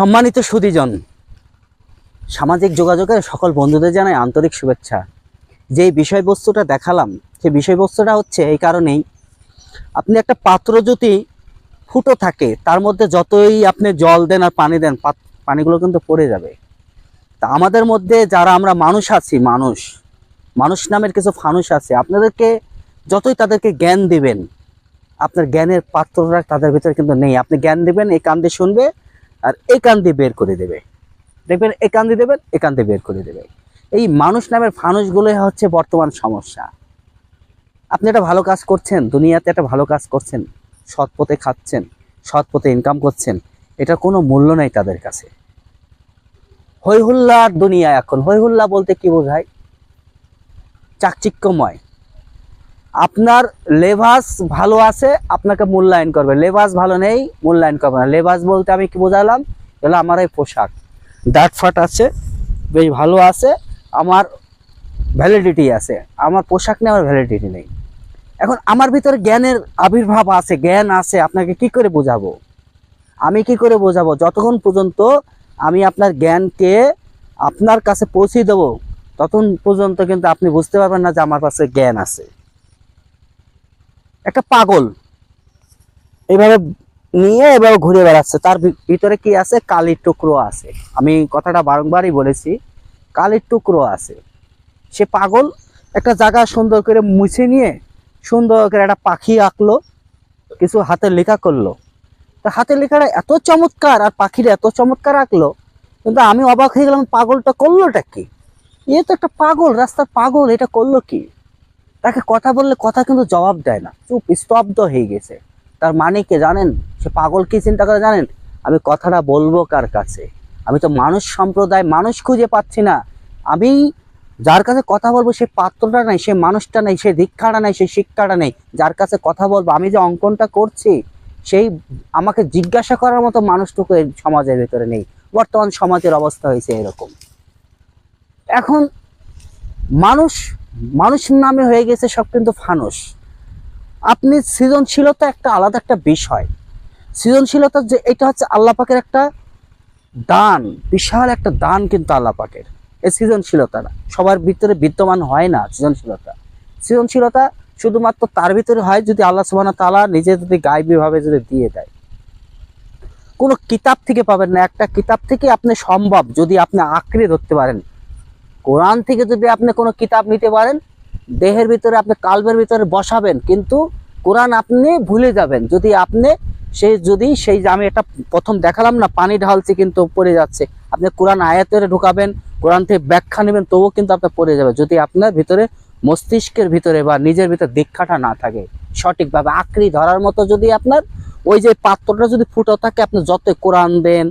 সম্মানিত সুদীজন সামাজিক যোগাযোগের সকল বন্ধুদের জানাই আন্তরিক শুভেচ্ছা। যে বিষয়বস্তুটা দেখালাম, সেই বিষয়বস্তুটা হচ্ছে এই কারণেই আপনি একটা পাত্র যদি ফুটো থাকে, তার মধ্যে যতই আপনি জল দেন আর পানি দেন পানিগুলো কিন্তু পড়ে যাবে। তা আমাদের মধ্যে যারা আমরা মানুষ আছি, মানুষ মানুষ নামের কিছু ফানুষ আছে, আপনাদেরকে যতই তাদেরকে জ্ঞান দিবেন, আপনার জ্ঞানের পাত্রটা তাদের ভিতরে কিন্তু নেই। আপনি জ্ঞান দিবেন, এই কান দিয়ে শুনবে আর এই কান দিয়ে বের করে দেবে। দেখবেন এই কান দিয়ে দেবেন এই কান দিয়ে বের করে দেবে। এই মানুষ নামের ফানুষগুলোই হচ্ছে বর্তমান সমস্যা। আপনি একটা ভালো কাজ করছেন, দুনিয়াতে একটা ভালো কাজ করছেন, সৎ পথে খাচ্ছেন, সৎ পথে ইনকাম করছেন এটা কোনো মূল্য নেই তাদের কাছে। হৈহুল্লার দুনিয়া এখন। হৈহুল্লা বলতে কি বোঝায়? চাকচিক্যময়। আপনার লেবাস ভালো আছে, আপনাকে মূল্যায়ন করবে। লেবাস ভালো নেই, মূল্যায়ন করবে না। লেবাস বলতে আমি কি বোঝালাম? এগুলো আমার এই পোশাক। ডাট ফাট আছে, বেশ ভালো আছে, আমার ভ্যালিডিটি আছে। আমার পোশাক নিয়ে আমার ভ্যালিডিটি নেই। এখন আমার ভিতরে জ্ঞানের আবির্ভাব আছে, জ্ঞান আছে, আপনাকে কি করে বোঝাবো? আমি কি করে বোঝাবো? যতক্ষণ পর্যন্ত আমি আপনার জ্ঞানকে আপনার কাছে পৌঁছে দেবো, ততক্ষণ পর্যন্ত কিন্তু আপনি বুঝতে পারবেন না যে আমার কাছে জ্ঞান আছে। একটা পাগল। এইভাবে নিয়ে এভাবে ঘুরে বেড়াচ্ছে। তার ভিতরে কি আছে? কালির টুকরো আছে। আমি কথাটা বারংবারই বলেছি, কালির টুকরো আছে। সে পাগল একটা জায়গা সুন্দর করে মুছে নিয়ে সুন্দর করে একটা পাখি আঁকলো, কিছু হাতের লেখা করল। তা হাতের লেখাটা এত চমৎকার আর পাখিটা এত চমৎকার আঁকলো, কিন্তু আমি অবাক হয়ে গেলাম, পাগলটা করলোটা কি? এ তো একটা পাগল, রাস্তার পাগল, এটা করল কি? তাকে কথা বললে কথা কিন্তু জবাব দেয় না। চুপ, স্তব্ধ হয়ে গেছে। তার মানে কে জানেন? সে পাগল কি চিন্তা করে জানেন? আমি কথাটা বলব কার কাছে? আমি তো মানুষ সম্প্রদায়, মানুষ খুঁজে পাচ্ছি না। আমি যার কাছে কথা বলব সে পাত্রটা নাই, সে মানুষটা নেই, সে দীক্ষাটা নেই, সে শিক্ষাটা নেই। যার কাছে কথা বলব, আমি যে অঙ্কনটা করছি, সেই আমাকে জিজ্ঞাসা করার মতো মানুষটুকু সমাজের ভেতরে নেই। বর্তমান সমাজের অবস্থা হয়েছে এরকম। এখন মানুষ মানুষ নামে হয়ে গেছে সব কিন্তু ফানুষ আপনি সৃজনশীলতা একটা আলাদা একটা বিষয়। সৃজনশীলতা যে এটা হচ্ছে আল্লাহ পাকের একটা দান, বিশাল একটা দান কিন্তু আল্লাহ পাকের। এই সৃজনশীলতাটা সবার ভিতরে বিদ্যমান হয় না সৃজনশীলতা। সৃজনশীলতা শুধুমাত্র তার ভিতরে হয় যদি আল্লাহ সুবাহ তালা নিজে যদি গাইবীভাবে যদি দিয়ে দেয়। কোনো কিতাব থেকে পাবেন না। একটা কিতাব থেকে আপনি সম্ভব যদি আপনি আঁকড়ে ধরতে পারেন। কোরআন থেকে যদি আপনি কোনো কিতাব নিতে পারেন, দেহের ভিতরে আপনি কালবের ভিতরে বসাবেন, কিন্তু কোরআন আপনি ভুলে যাবেন। যদি আপনি সেই, যদি সেই আমি এটা প্রথম দেখালাম না, পানি ঢালছে কিন্তু পড়ে যাচ্ছে। আপনি কোরআন আয়াতের ঢুকাবেন, কোরআন থেকে ব্যাখ্যা নেবেন, তবুও কিন্তু আপনার পড়ে যাবে যদি আপনার ভিতরে মস্তিষ্কের ভিতরে বা নিজের ভিতরে দীক্ষাটা না থাকে, সঠিকভাবে আঁকড়ি ধরার মতো যদি আপনার ওই যে পাত্রটা যদি ফুটো থাকে, আপনি যত কোরআন দেন,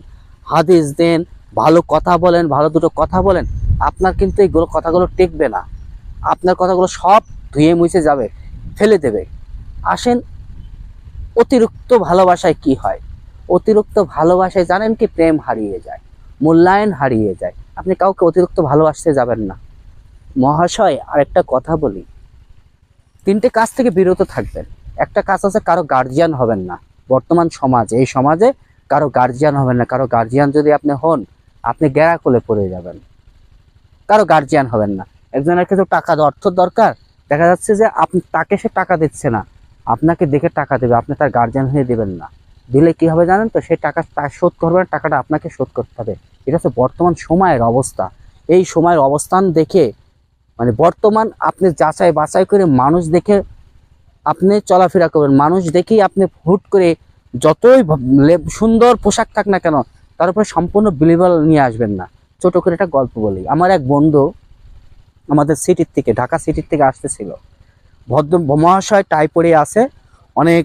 হাদিস দেন ভালো কথা বলেন, ভালো দুটো কথা বলেন, আপনার কিন্তু এইগুলো কথাগুলো টেকবে না। আপনার কথাগুলো সব ধুয়ে মুছে যাবে, ফেলে দেবে। আসেন, অতিরিক্ত ভালোবাসায় কি হয়? অতিরিক্ত ভালোবাসায় জানেন কি? প্রেম হারিয়ে যায়, মূল্যায়ন হারিয়ে যায়। আপনি কাউকে অতিরিক্ত ভালোবাসতে যাবেন না। মহাশয়, আরেকটা কথা বলি। তিনটে কাজ থেকে বিরত থাকবেন। একটা কাজ আছে, কারও গার্জিয়ান হবেন না। বর্তমান সমাজে, এই সমাজে কারও গার্জিয়ান হবেন না। কারও গার্জিয়ান যদি আপনি হন আপনি গ্যারা কোলে পড়ে যাবেন। কারও গার্জিয়ান হবেন না। একজনের ক্ষেত্রে টাকা অর্থ দরকার, দেখা যাচ্ছে যে আপনি তাকে সে টাকা দিচ্ছে না। আপনাকে দেখে টাকা দেবে, আপনি তার গার্জিয়ান হয়ে দেবেন না। দিলে কি হবে জানেন তো? সেই টাকা শোধ করবেন টাকাটা আপনাকে শোধ করতে হবে। এটা হচ্ছে বর্তমান সময়ের অবস্থা। এই সময়ের অবস্থান দেখে মানে বর্তমান আপনি যাচাই বাছাই করে মানুষ দেখে আপনি চলাফেরা করবেন। মানুষ দেখেই আপনি হুট করে যতই সুন্দর পোশাক থাক না কেন তার উপরে সম্পূর্ণ বিলিভাল নিয়ে আসবেন না। ছোট করে একটা গল্প বলি। আমার এক বন্ধু আমাদের সিটির থেকে ঢাকা সিটির থেকে আসতেছিল। ভদ্র মহাশয় টাই পরে আছে অনেক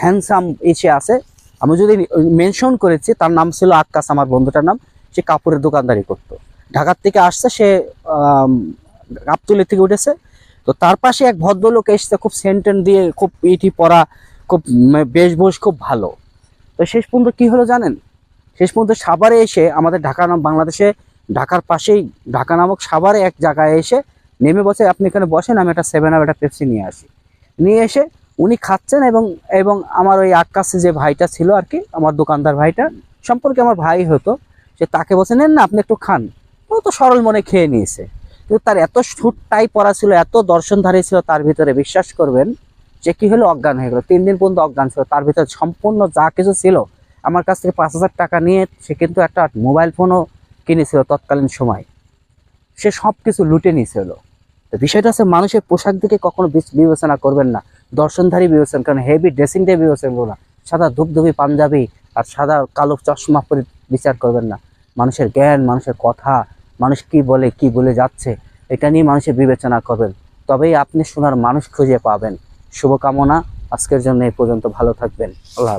হ্যান্ডসাম এসে আছে। আমি যদি মেনশন করেছি তার নাম ছিল আক্কাস আমার বন্ধুটার নাম। সে কাপড়ের দোকানদারি করতো। ঢাকার থেকে আসছে সে আম, থেকে উঠেছে। তো তার পাশে এক ভদ্রলোক এসছে খুব সেন্টেন দিয়ে খুব ইটি পরা খুব উম, বেশভূষ খুব ভালো। তো শেষ পর্যন্ত কি হলো জানেন? শেষ পর্যন্ত সাভারে এসে আমাদের ঢাকা নাম বাংলাদেশে, ঢাকার পাশেই ঢাকা নামক সাভারে এক জায়গায় এসে নেমে বসে আপনি এখানে বসেন, আমি একটা সেভেন আপ একটা পেপসি নিয়ে আসি। নিয়ে এসে উনি খাচ্ছেন এবং এবং আমার ওই আকাশে যে ভাইটা ছিল আর কি আমার দোকানদার ভাইটা, সম্পর্কে আমার ভাই হতো যে তাকে বলছে, নেন না, আপনি একটু খান। ও তো সরল মনে খেয়ে নিয়েছে। কিন্তু তার এত সুটটাই পড়া ছিল, এত দর্শনধারী ছিল, তার ভিতরে বিশ্বাস করবেন যে কি হলো অজ্ঞান হয়ে গেল। তিন দিন পর্যন্ত অজ্ঞান ছিল, তার ভিতরে সম্পূর্ণ যা কিছু ছিল আমার কাছ থেকে পাঁচ হাজার টাকা নিয়ে সে কিন্তু একটা মোবাইল ফোনও কিনেছিল তৎকালীন সময়। সে সব কিছু লুটে নিয়েছিল। তো বিষয়টা আছে মানুষের পোশাক দিকে কখনো বিবেচনা করবেন না। দর্শনধারী বিবেচনা কারণ হেভি ড্রেসিং দিয়ে বিবেচনা করবেন না। সাদা ধূপধুপি, পাঞ্জাবি আর সাদা কালো চশমা পরে বিচার করবেন না। মানুষের জ্ঞান, মানুষের কথা, মানুষ কি বলে কি বলে যাচ্ছে, এটা নিয়ে মানুষের বিবেচনা করবেন। তবেই আপনি শোনার মানুষ খুঁজে পাবেন। শুভকামনা। আজকের জন্য এই পর্যন্ত ভালো থাকবেন। আল্লাহ।